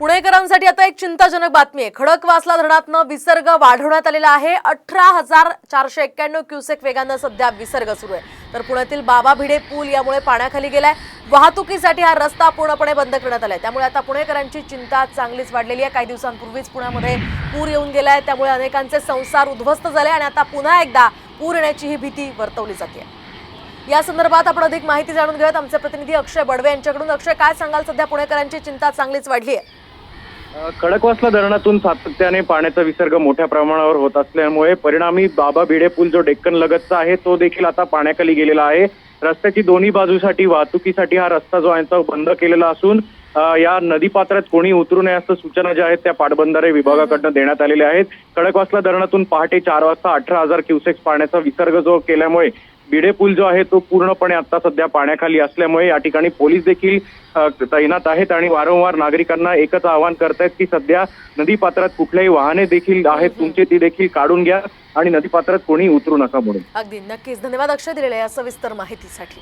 पुणेकरांसाठी आता एक चिंताजनक बातमी आहे. खडकवासला धरणातनं विसर्ग वाढवण्यात आलेला आहे. अठरा हजार चारशे एक्क्याण्णव क्युसेक वेगानं सध्या विसर्ग सुरू आहे. तर पुण्यातील बाबा भिडे पूल यामुळे पाण्याखाली गेलाय. वाहतुकीसाठी हा रस्ता पूर्णपणे बंद करण्यात आलाय. त्यामुळे आता पुणेकरांची चिंता चांगलीच वाढलेली आहे. काही दिवसांपूर्वीच पुण्यामध्ये पूर येऊन गेलाय. त्यामुळे अनेकांचे संसार उद्ध्वस्त झाले आणि आता पुन्हा एकदा पूर येण्याची ही भीती वर्तवली जाते. या संदर्भात आपण अधिक माहिती जाणून घेऊयात. आमचे प्रतिनिधी अक्षय बडवे यांच्याकडून. अक्षय काय सांगाल? सध्या पुणेकरांची चिंता चांगलीच वाढली आहे. खडकवासला धरणातून सातत्याने पाण्याचा विसर्ग मोठ्या प्रमाणावर होत असल्यामुळे परिणामी बाबा भिडे पूल जो डेक्कन लगतचा आहे तो देखील आता पाण्याखाली गेलेला आहे. रस्त्याची दोन्ही बाजूसाठी वाहतुकीसाठी हा रस्ता जो आहे तो बंद केलेला असून या या नदीपात्रात कोणी उतरू नये असं सूचना ज्या आहेत त्या पाटबंधारे विभागाकडनं देण्यात आलेल्या आहेत. खडकवासला धरणातून पहाटे चार वाजता अठरा हजार क्युसेक्स पाण्याचा विसर्ग जो केल्यामुळे बिडे पूल जो आहे तो पूर्णपणे आता सध्या पाण्याखाली असल्यामुळे या ठिकाणी पोलीस देखील तैनात आहेत आणि वारंवार नागरिकांना एकच आवाहन करतायत की सध्या नदीपात्रात कुठल्याही वाहने देखील आहेत तुमचे ती देखील काढून घ्या आणि नदीपात्रात कोणी उतरू नका म्हणून. अगदी. नक्कीच. धन्यवाद अक्षय दिलेल्या या सविस्तर माहितीसाठी.